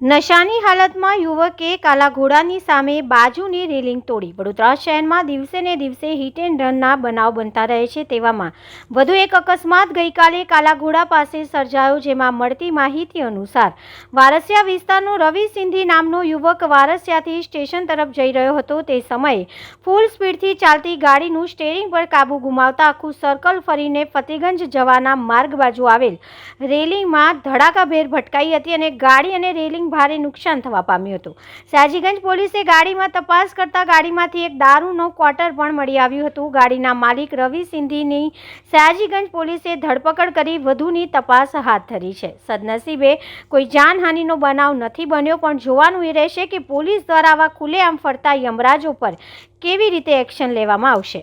નશાની હાલતમાં યુવકે કાલા ઘોડાની સામે બાજુની રેલિંગ તોડી. વડોદરા શહેરમાં દિવસે ને દિવસે હિટ એન્ડ રનના બનાવ બનતા રહે છે તેવામાં વધુ એક અકસ્માત ગઈકાલે કાલા ઘોડા પાસે સર્જાયો જેમાં મળતી માહિતી અનુસાર વારસિયા વિસ્તારનો રવિ સિંધી નામનો યુવક વારસિયાથી સ્ટેશન તરફ જઈ રહ્યો હતો. તે સમયે ફૂલ સ્પીડથી ચાલતી ગાડીનું સ્ટેરિંગ પર કાબુ ગુમાવતા આખું સર્કલ ફરીને ફતેગંજ જવાના માર્ગ બાજુ આવેલ રેલિંગમાં ધડાકાભેર ભટકાઈ હતી અને ગાડી અને રેલિંગ ભારે નુકસાન થવા પામ્યું હતું. સાજીગંજ પોલીસે ગાડીમાં તપાસ કરતા ગાડીમાંથી એક દારૂનો ક્વાર્ટર પણ મળી આવ્યું હતું. ગાડીના માલિક રવિ સિંધીની સાજીગંજ પોલીસે ધરપકડ કરી વધુની તપાસ હાથ ધરી છે. સદનસીબે કોઈ જાનહાનિનો બનાવ નથી બન્યો, પણ જોવાનું એ રહેશે કે પોલીસ દ્વારા આવા ખુલ્લેઆમ ફરતા યમરાજો પર કેવી રીતે એક્શન લેવામાં આવશે?